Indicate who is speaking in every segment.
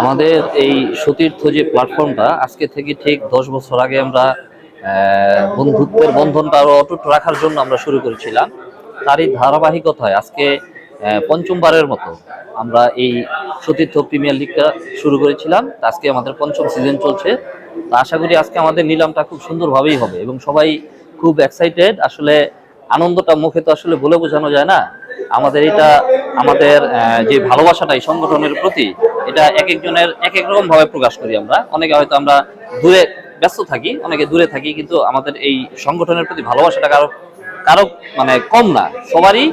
Speaker 1: আমাদের এই সতীর্থ যে প্ল্যাটফর্মটা আজকে থেকে ঠিক দশ বছর আগে আমরা বন্ধুত্বের বন্ধনটা আরও অটুট রাখার জন্য আমরা শুরু করেছিলাম। তারই ধারাবাহিকতায় আজকে পঞ্চমবারের মতো আমরা এই সতীর্থ প্রিমিয়ার লিগটা শুরু করেছিলাম। আজকে আমাদের পঞ্চম সিজন চলছে। তা আশা করি আজকে আমাদের নিলামটা খুব সুন্দরভাবেই হবে এবং সবাই খুব এক্সাইটেড আসলে আনন্দটা মুখে তো আসলে বলে বোঝানো যায় না। আমাদের এটা আমাদের যে ভালোবাসাটা এই সংগঠনের প্রতি, এটা এক একজনের এক এক রকম ভাবে প্রকাশ করি আমরা। অনেকে হয়তো আমরা দূরে ব্যস্ত থাকি, অনেকে দূরে থাকি, কিন্তু আমাদের এই সংগঠনের প্রতি ভালোবাসাটা কারও কারও মানে কম না। সবারই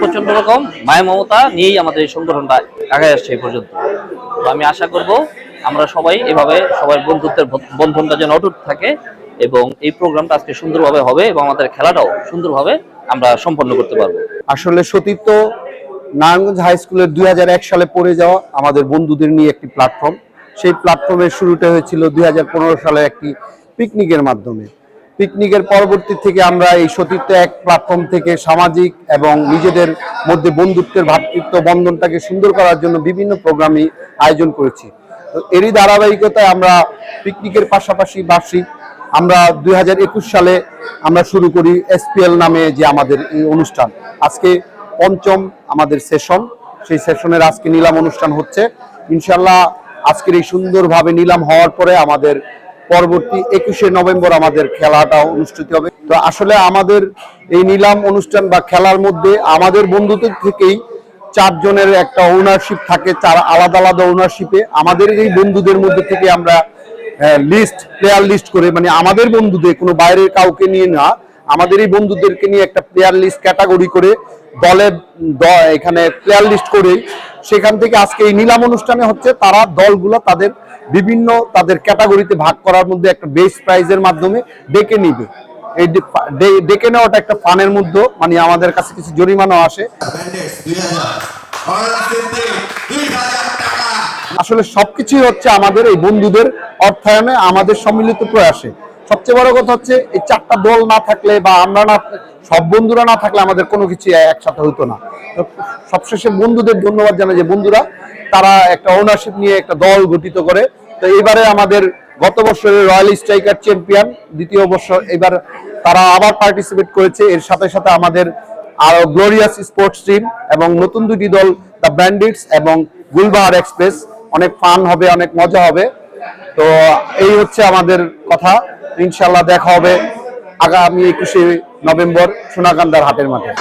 Speaker 1: প্রচণ্ড রকম মায়া মমতা নিয়েই আমাদের এই সংগঠনটা আগে আসছে এই পর্যন্ত। তো আমি আশা করব আমরা সবাই এভাবে সবার বন্ধুত্বের বন্ধনটা যেন অটুট থাকে এবং এই প্রোগ্রামটা আজকে সুন্দরভাবে হবে এবং আমাদের খেলাটাও সুন্দরভাবে আমরা সম্পন্ন করতে পারব।
Speaker 2: আসলে সতীর্থ নারায়ণগঞ্জ হাই স্কুলের দুই হাজার এক সালে পড়ে যাওয়া আমাদের বন্ধুদের নিয়ে একটি প্ল্যাটফর্ম সেই প্ল্যাটফর্মের শুরুটা হয়েছিল দুই হাজার পনেরো সালে একটি পিকনিকের মাধ্যমে। পিকনিকের পরবর্তী থেকে আমরা এই সতীর্থ এক প্ল্যাটফর্ম থেকে সামাজিক এবং নিজেদের মধ্যে বন্ধুত্বের ভাতৃত্ব বন্ধনটাকে সুন্দর করার জন্য বিভিন্ন প্রোগ্রামই আয়োজন করেছি। এরই ধারাবাহিকতায় আমরা পিকনিকের পাশাপাশি বার্ষিক আমরা দুই হাজার একুশ সালে আমরা শুরু করি এসপিএল নামে যে আমাদের এই অনুষ্ঠান। আজকে পঞ্চম আমাদের সেশন সেই সেশনের আজকে নিলাম অনুষ্ঠান হচ্ছে। ইনশাল্লাহ আজকের এই সুন্দরভাবে নিলাম হওয়ার পরে আমাদের পরবর্তী একুশে নভেম্বর আমাদের খেলাটা অনুষ্ঠিত হবে। তো আসলে আমাদের এই নিলাম অনুষ্ঠান বা খেলার মধ্যে আমাদের বন্ধুদের থেকেই চারজনের একটা ওনারশিপ থাকে, চার আলাদা আলাদা ওনারশিপে আমাদের এই বন্ধুদের মধ্যে থেকে আমরা লিস্ট প্লেয়ার লিস্ট করে মানে আমাদের বন্ধুদের, কোনো বাইরের কাউকে নিয়ে না, আমাদের এই বন্ধুদেরকে নিয়ে একটা প্লেয়ার লিস্ট ক্যাটাগরি করে দলে এখানে প্লেয়ার লিস্ট করেই। সেখান থেকে আজকে এই নিলাম অনুষ্ঠানে হচ্ছে তারা দলগুলো তাদের বিভিন্ন তাদের ক্যাটাগরিতে ভাগ করার মধ্যে একটা বেস প্রাইজের মাধ্যমে ডেকে নিবে। এই ডেকে নেওয়াটা একটা ফানের মধ্যে মানে আমাদের কাছে কিছু জরিমানা আসে। আসলে সবকিছুই হচ্ছে আমাদের এই বন্ধুদের অর্থায়নে, আমাদের সম্মিলিত প্রয়াসে। সবচেয়ে বড় কথা হচ্ছে, এই চারটা দল না থাকলে বা আমরা না, সব বন্ধুরা না থাকলে আমাদের কোনো কিছু একসাথে হতো না। সবশেষে বন্ধুদের ধন্যবাদ জানাই যে বন্ধুরা, তারা একটা ওনারশিপ নিয়ে একটা দল গঠিত করে। তো এবারে আমাদের গত বছরের রয়্যাল স্ট্রাইকার চ্যাম্পিয়ন দ্বিতীয় বছর এবার তারা আবার পার্টিসিপেট করেছে। এর সাথে সাথে আমাদের আরও গ্লোরিয়াস স্পোর্টস টিম এবং নতুন দুটি দল দ্য ব্যান্ডিটস এবং গুলবাহার এক্সপ্রেস অনেক ফান হবে, অনেক মজা হবে। তো এই হচ্ছে আমাদের কথা। ইনশাল্লাহ দেখা হবে আগামী একুশে নভেম্বর সোনাকান্দার হাটের মাঠে।